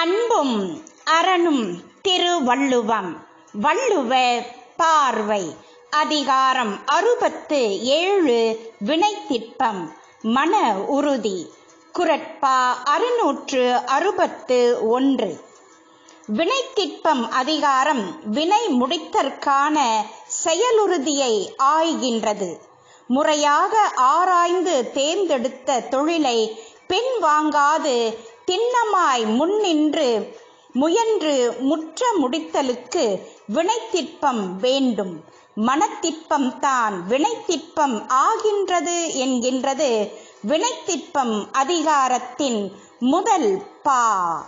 அன்பும் அரணும் திருவள்ளுவம். வள்ளுவ பார்வை. அதிகாரம் அறுபத்து ஏழு வினைத்திட்பம் மன உறுதி. குரட்பா அறுநூற்று அறுபத்து ஒன்று. வினைத்திட்பம் அதிகாரம் வினை முடித்தற்கான செயலுறுதியை ஆய்கின்றது. முறையாக ஆராய்ந்து தேர்ந்தெடுத்த தொழிலை பின்வாங்காது திண்ணமாய் முன்னின்று முயன்று முற்ற முடித்தலுக்கு வினைத்திற்பம் வேண்டும். மனத்திட்பம் தான் வினைத்திற்பம் ஆகின்றது என்கின்றது. வினைத்திற்பம் அதிகாரத்தின் முதல் பா.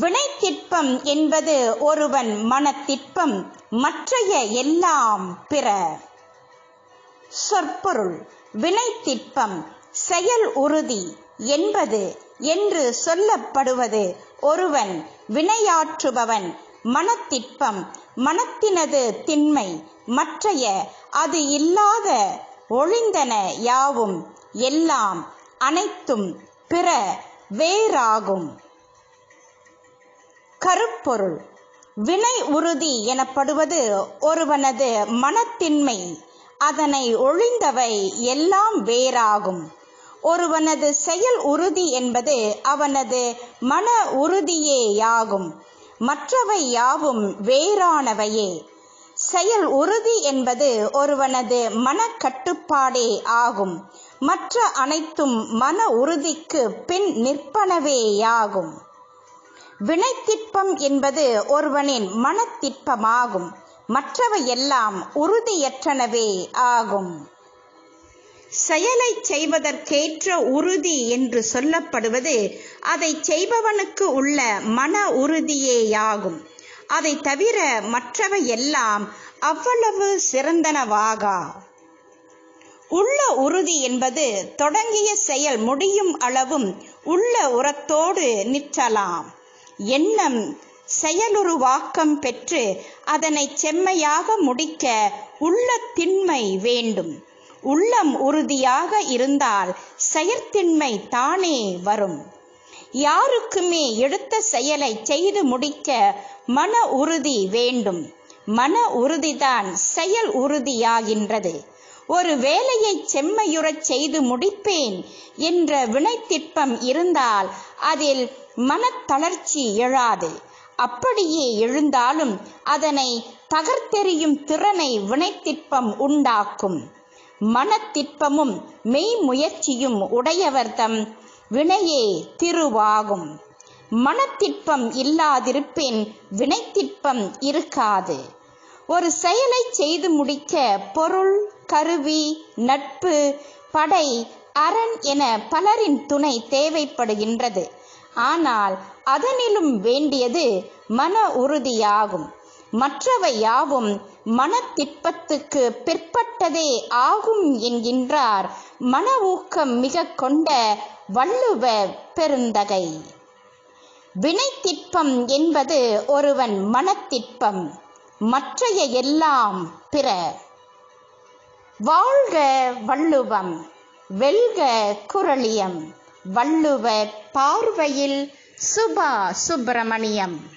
வினைத்திற்பம் என்பது ஒருவன் மனத்திற்பம் மற்றைய எல்லாம் பிற. சொற்பொருள் வினைத்திற்பம் செயல் உறுதி என்பது என்று சொல்லப்படுவது ஒருவன் வினையாற்றுபவன் மனத்திட்பம் மனத்தினது திண்மை மற்றைய அது இல்லாத ஒழிந்தன யாவும் எல்லாம் அனைத்தும் பிற வேறாகும். கருப்பொருள். வினை உறுதி எனப்படுவது ஒருவனது மனத்தின்மை அதனை ஒழிந்தவை எல்லாம் வேறாகும். ஒருவனது செயல் உறுதி என்பது அவனது மன உறுதியேயாகும். மற்றவை யாவும் வேறானவையே. செயல் உறுதி என்பது ஒருவனது மனக்கட்டுப்பாடே ஆகும். மற்ற அனைத்தும் மன உறுதிக்கு பின் நிற்பனவேயாகும். வினைத்திட்பம் என்பது ஒருவனின் மனத்திட்பமாகும் மற்றவை எல்லாம் உறுதியற்றனவே ஆகும். செயலை செய்வதற்கேற்ற உறுதி என்று சொல்லப்படுவது அதை செய்பவனுக்கு உள்ள மன உறுதியேயாகும். அதை தவிர மற்றவை எல்லாம் அவ்வளவு சிறந்தனவாகா? உள்ள உறுதி என்பது தொடங்கிய செயல் முடியும் அளவும் உள்ள உரத்தோடு நிற்றலாம். எண்ணம் செயலுருவாக்கம் பெற்று அதனை செம்மையாக முடிக்க உள்ள திண்மை வேண்டும். உள்ளம் உறுதியாக இருந்தால் செயற்திண்மை தானே வரும். யாருக்குமே எடுத்த செயலை செய்து முடிக்க மன உறுதி வேண்டும். மன உறுதிதான் செயல் உறுதியாகின்றது. ஒரு வேலையை செம்மையுறச் செய்து முடிப்பேன் என்ற வினைத்திட்பம் இருந்தால் அதில் மனத்தளர்ச்சி எழாது. அப்படியே எழுந்தாலும் அதனை தகர்த்தெறியும் திறனை வினைத்திட்பம் உண்டாக்கும். மனத்திற்பமும் மெய் முயற்சியும் உடையவர்தம் வினையே திருவாகும். மனத்திட்பம் இல்லாதிருப்பின் வினைத்திற்பம் இருக்காது. ஒரு செயலை செய்து முடிக்க பொருள் கருவி நட்பு படை அரண் என பலரின் துணை தேவைப்படுகின்றது. ஆனால் அதனிலும் வேண்டியது மன உறுதியாகும். மற்றவை யாவும் மனத்திட்பத்துக்கு பிற்பட்டதே ஆகும் என்கின்றார். மன ஊக்கம் மிக கொண்ட வள்ளுவ பெருந்தகை. வினைத்திட்பம் என்பது ஒருவன் மனத்திட்பம் மற்றைய எல்லாம் பிற. வாழ்க வள்ளுவம் வெல்க குரளியம் வள்ளுவ பார்வையில் சுபா சுப்பிரமணியம்.